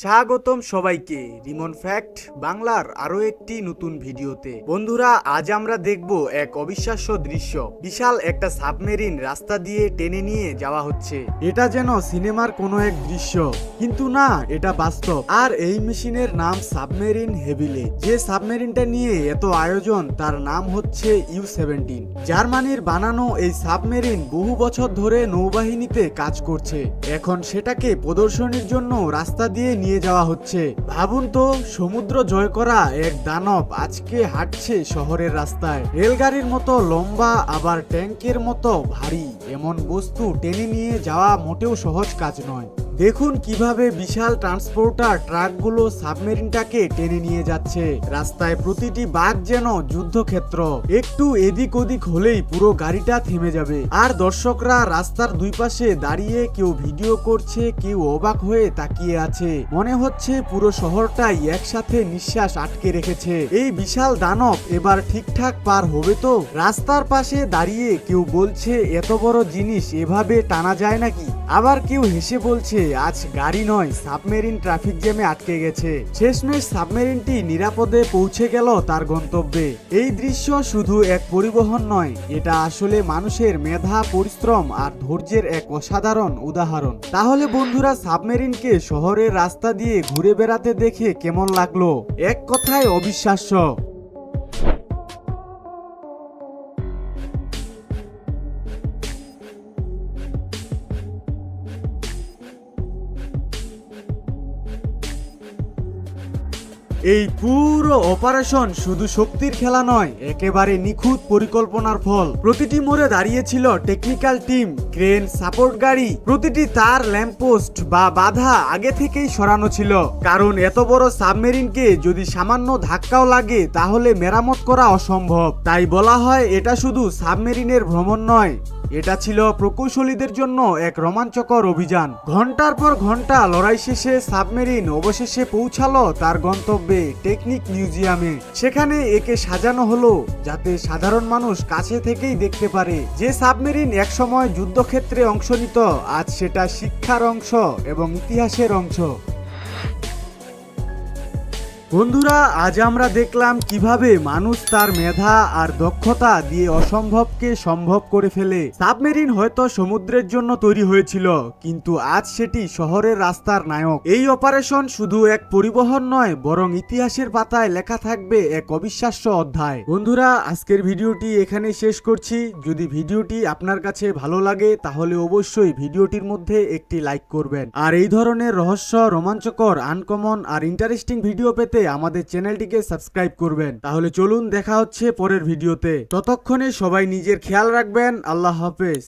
স্বাগতম সবাইকে। রিমন ফ্যাক্ট, বাংলার আরও একটি নতুন ভিডিওতে। বন্ধুরা, আজ আমরা দেখব এক অবিশ্বাস্য দৃশ্য। বিশাল একটা সাবমেরিন রাস্তা দিয়ে টেনে নিয়ে যাওয়া হচ্ছে। এটা যেন সিনেমার কোনো এক দৃশ্য। কিন্তু না, এটা বাস্তব। আর এই মেশিনের নাম সাবমেরিন হেভিলে। যে সাবমেরিনটা নিয়ে এত আয়োজন, তার নাম হচ্ছে ইউ সেভেন্টিন। জার্মানির বানানো এই সাবমেরিন বহু বছর ধরে নৌবাহিনীতে কাজ করছে। এখন সেটাকে প্রদর্শনীর জন্য রাস্তা দিয়ে নিয়ে যাওয়া হচ্ছে। ভাবুন তো, সমুদ্র জয় করা এক দানব আজকে হাঁটছে শহরের রাস্তায়। রেলগাড়ির মতো লম্বা, আবার ট্যাঙ্কের মতো ভারী। এমন বস্তু টেনে নিয়ে যাওয়া মোটেও সহজ কাজ নয়। দেখুন কীভাবে বিশাল ট্রান্সপোর্টার ট্রাকগুলো সাবমেরিনটাকে টেনে নিয়ে যাচ্ছে। রাস্তায় প্রতিটি বাঘ যেন যুদ্ধক্ষেত্র। একটু এদিক ওদিক হলেই পুরো গাড়িটা থেমে যাবে। আর দর্শকরা রাস্তার দুই পাশে দাঁড়িয়ে কেউ ভিডিও করছে, কেউ অবাক হয়ে তাকিয়ে আছে। মনে হচ্ছে পুরো শহরটাই একসাথে নিঃশ্বাস আটকে রেখেছে। এই বিশাল দানব এবার ঠিকঠাক পার হবে তো? রাস্তার পাশে দাঁড়িয়ে কেউ বলছে, এত বড় জিনিস এভাবে টানা যায় নাকি? আবার কেউ হেসে বলছে আজ গাড়ি নয়, সাবমেরিন ট্রাফিক জ্যামে আটকে গেছে। শেষমেশ সাবমেরিনটি নিরাপদে পৌঁছে গেল তার গন্তব্যে। এই দৃশ্য শুধু এক পরিবহন নয়, এটা আসলে মানুষের মেধা, পরিশ্রম আর ধৈর্যের এক অসাধারণ উদাহরণ। তাহলে বন্ধুরা, সাবমেরিনকে শহরের রাস্তা দিয়ে ঘুরে বেড়াতে দেখে কেমন লাগল? এক কথায় অবিশ্বাস্য। এই পুরো অপারেশন শুধু শক্তির খেলা নয়, একেবারে নিখুঁত পরিকল্পনার ফল। প্রতিটি মোড়ে দাঁড়িয়েছিল টেকনিক্যাল টিম ক্রেন সাপোর্ট গাড়ি, প্রতিটি তার ল্যাম্পপোস্ট বা বাধা আগে থেকেই সরানো ছিল। কারণ এত বড় সাবমেরিনকে যদি সামান্য ধাক্কাও লাগে, তাহলে মেরামত করা অসম্ভব। তাই বলা হয় এটা শুধু সাবমেরিনের ভ্রমণ নয়। এটা ছিল প্রকৌশলীদের জন্য এক রোমাঞ্চকর অভিযান। ঘণ্টার পর ঘণ্টা লড়াই শেষে সাবমেরিন অবশেষে পৌঁছালো তার গন্তব্যে টেকনিক মিউজিয়ামে। সেখানে একে সাজানো হলো যাতে সাধারণ মানুষ কাছে থেকেই দেখতে পারে যে সাবমেরিন একসময় যুদ্ধক্ষেত্রে অংশ নিত, আজ সেটা শিক্ষার অংশ এবং ইতিহাসের অংশ। বন্ধুরা, আজ আমরা দেখলাম কীভাবে মানুষ তার মেধা আর দক্ষতা দিয়ে অসম্ভবকে সম্ভব করে ফেলে। সাবমেরিন হয়তো সমুদ্রের জন্য তৈরি হয়েছিল, কিন্তু আজ সেটি শহরের রাস্তার নায়ক। এই অপারেশন শুধু এক পরিবহন নয়, বরং ইতিহাসের পাতায় লেখা থাকবে এক অবিশ্বাস্য অধ্যায়। বন্ধুরা, আজকের ভিডিওটি এখানে শেষ করছি। যদি ভিডিওটি আপনার কাছে ভালো লাগে, তাহলে অবশ্যই ভিডিওটির মধ্যে একটি লাইক করবেন। আর এই ধরনের রহস্য, রোমাঞ্চকর, আনকমন আর ইন্টারেস্টিং ভিডিও পেতে আমাদের চ্যানেলটিকে সাবস্ক্রাইব করবেন। তাহলে চলুন দেখা হচ্ছে পরের ভিডিওতে। ততক্ষণে সবাই নিজের খেয়াল রাখবেন। আল্লাহ হাফেজ।